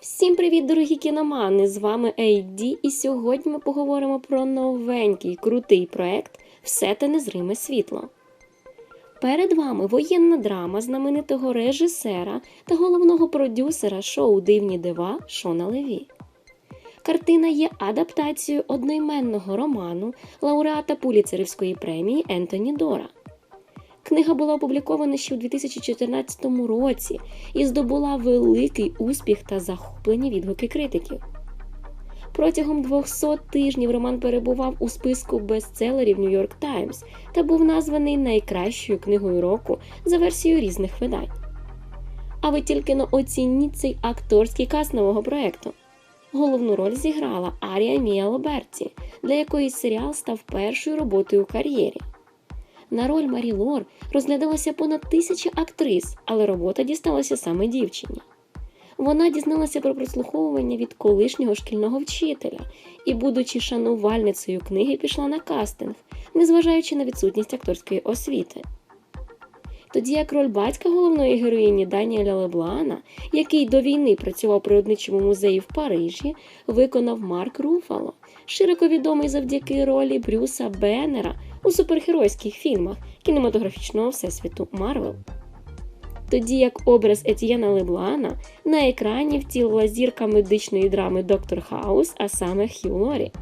Всім привіт, дорогі кіномани! З вами AD, і сьогодні ми поговоримо про новенький крутий проект Все те незриме світло. Перед вами воєнна драма знаменитого режисера та головного продюсера шоу Дивні дива Шона Леві. Картина є адаптацією одноіменного роману лауреата Пуліцерівської премії Ентоні Дора. Книга була опублікована ще у 2014 році і здобула великий успіх та захоплені відгуки критиків. Протягом 200 тижнів роман перебував у списку бестселерів York Times та був названий найкращою книгою року за версією різних видань. А ви тільки но оцініть цей акторський каст нового проекту. Головну роль зіграла Арія Мія Лоберті, для якої серіал став першою роботою у кар'єрі. На роль Марі Лор розглядалося понад тисячі актрис, але робота дісталася саме дівчині. Вона дізналася про прослуховування від колишнього шкільного вчителя і, будучи шанувальницею книги, пішла на кастинг, незважаючи на відсутність акторської освіти. Тоді як роль батька головної героїні Даніеля Леблана, який до війни працював у природничому музеї в Парижі, виконав Марк Руфало, широко відомий завдяки ролі Брюса Беннера у супергеройських фільмах кінематографічного всесвіту Марвел. Тоді як образ Етьєна Леблана на екрані втілила зірка медичної драми Доктор Хаус, а саме Хью Лорі.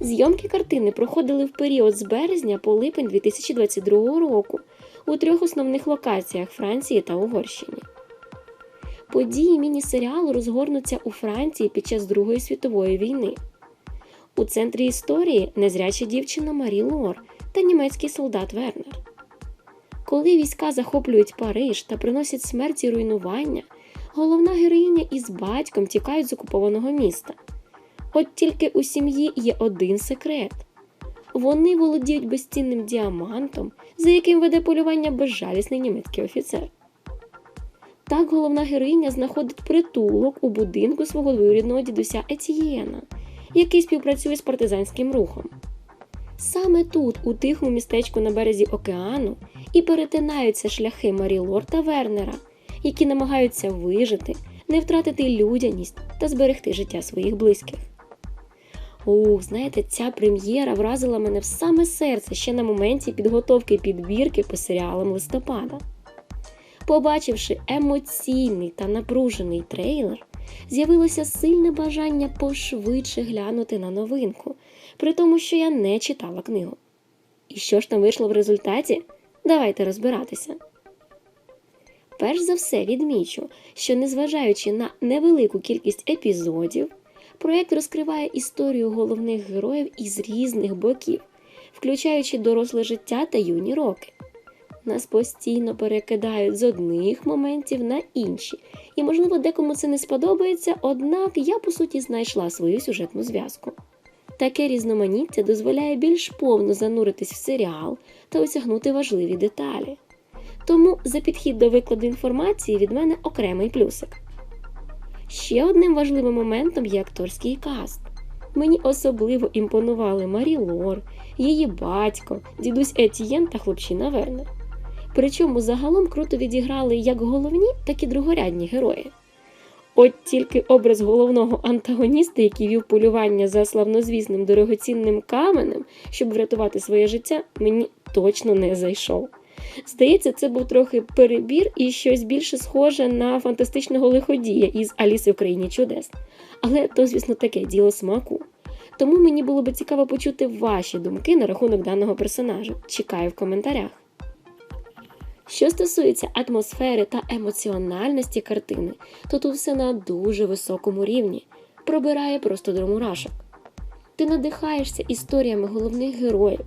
Зйомки картини проходили в період з березня по липень 2022 року у трьох основних локаціях Франції та Угорщині. Події міні-серіалу розгорнуться у Франції під час Другої світової війни. У центрі історії незряча дівчина Марі Лор та німецький солдат Вернер. Коли війська захоплюють Париж та приносять смерть і руйнування, головна героїня із батьком тікають з окупованого міста. От тільки у сім'ї є один секрет вони володіють безцінним діамантом, за яким веде полювання безжалісний німецький офіцер. Так головна героїня знаходить притулок у будинку свого двоюрідного дідуся Етієна, який співпрацює з партизанським рухом. Саме тут, у тихому містечку на березі океану, і перетинаються шляхи Марі Лор та Вернера, які намагаються вижити, не втратити людяність та зберегти життя своїх близьких. Ух, знаєте, ця прем'єра вразила мене в саме серце ще на моменті підготовки підбірки по серіалам листопада. Побачивши емоційний та напружений трейлер, з'явилося сильне бажання пошвидше глянути на новинку, при тому, що я не читала книгу. І що ж там вийшло в результаті? Давайте розбиратися. Перш за все відмічу, що незважаючи на невелику кількість епізодів, проєкт розкриває історію головних героїв із різних боків, включаючи доросле життя та юні роки. Нас постійно перекидають з одних моментів на інші, і, можливо, декому це не сподобається, однак я, по суті, знайшла свою сюжетну зв'язку. Таке різноманіття дозволяє більш повно зануритись в серіал та осягнути важливі деталі. Тому за підхід до викладу інформації від мене окремий плюсик. Ще одним важливим моментом є акторський каст. Мені особливо імпонували Марі Лор, її батько, дідусь Етієн та хлопчина Вернер. Причому загалом круто відіграли як головні, так і другорядні герої. От тільки образ головного антагоніста, який вів полювання за славнозвісним дорогоцінним каменем, щоб врятувати своє життя, мені точно не зайшов. Здається, це був трохи перебір і щось більше схоже на фантастичного лиходія із Аліси в країні чудес. Але то, звісно, таке діло смаку. Тому мені було би цікаво почути ваші думки на рахунок даного персонажа. Чекаю в коментарях. Що стосується атмосфери та емоціональності картини, то тут все на дуже високому рівні, пробирає просто до мурашок. Ти надихаєшся історіями головних героїв,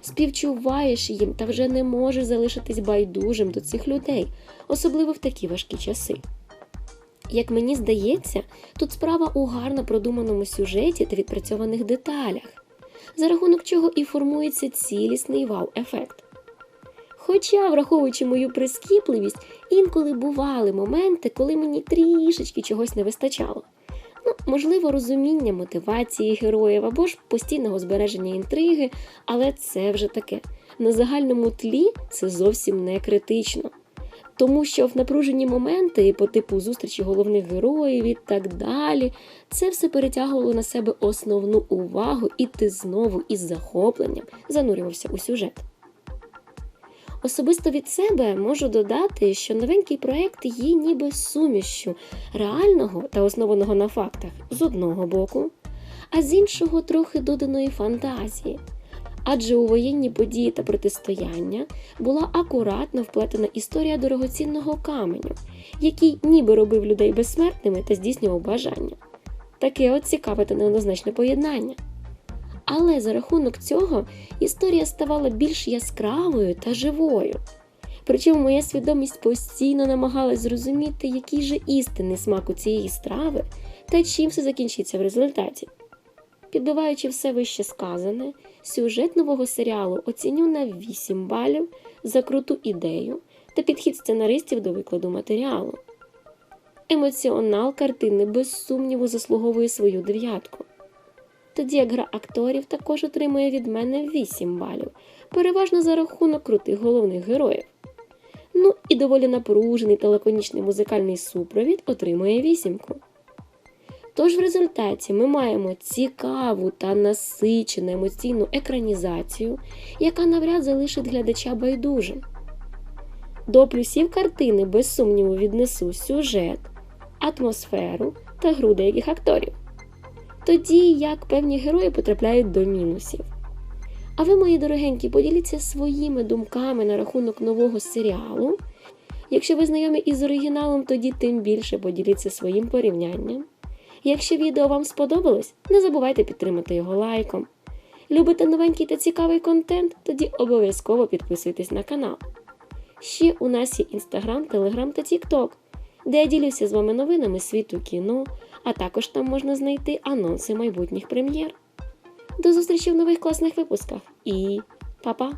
співчуваєш їм та вже не можеш залишитись байдужим до цих людей, особливо в такі важкі часи. Як мені здається, тут справа у гарно продуманому сюжеті та відпрацьованих деталях, за рахунок чого і формується цілісний вау-ефект. Хоча, враховуючи мою прискіпливість, інколи бували моменти, коли мені трішечки чогось не вистачало. Ну, можливо, розуміння мотивації героїв або ж постійного збереження інтриги, але це вже таке. На загальному тлі це зовсім не критично. Тому що в напружені моменти по типу зустрічі головних героїв і так далі, це все перетягувало на себе основну увагу, і ти знову із захопленням занурювався у сюжет. Особисто від себе можу додати, що новенький проект є ніби сумішчю реального та основаного на фактах з одного боку, а з іншого трохи доданої фантазії. Адже у воєнні події та протистояння була акуратно вплетена історія дорогоцінного каменю, який ніби робив людей безсмертними та здійснював бажання. Таке от цікаве та неоднозначне поєднання. Але за рахунок цього історія ставала більш яскравою та живою. Причому моя свідомість постійно намагалась зрозуміти, який же істинний смак у цієї страви та чим все закінчиться в результаті. Підбиваючи все вище сказане, сюжет нового серіалу оціню на 8 балів за круту ідею та підхід сценаристів до викладу матеріалу. Емоціонал картини без сумніву заслуговує свою дев'ятку. Тоді як гра акторів також отримує від мене 8 балів, переважно за рахунок крутих головних героїв. Ну і доволі напружений та лаконічний музикальний супровід отримує вісімку. Тож в результаті ми маємо цікаву та насичену емоційну екранізацію, яка навряд залишить глядача байдужим. До плюсів картини без сумніву віднесу сюжет, атмосферу та гру деяких акторів. Тоді як певні герої потрапляють до мінусів. А ви, мої дорогенькі, поділіться своїми думками на рахунок нового серіалу. Якщо ви знайомі із оригіналом, тоді тим більше поділіться своїм порівнянням. Якщо відео вам сподобалось, не забувайте підтримати його лайком. Любите новенький та цікавий контент? Тоді обов'язково підписуйтесь на канал. Ще у нас є Інстаграм, Телеграм та Тікток, де я ділюся з вами новинами світу кіно, а також там можна знайти анонси майбутніх прем'єр. До зустрічі в нових класних випусках і па-па!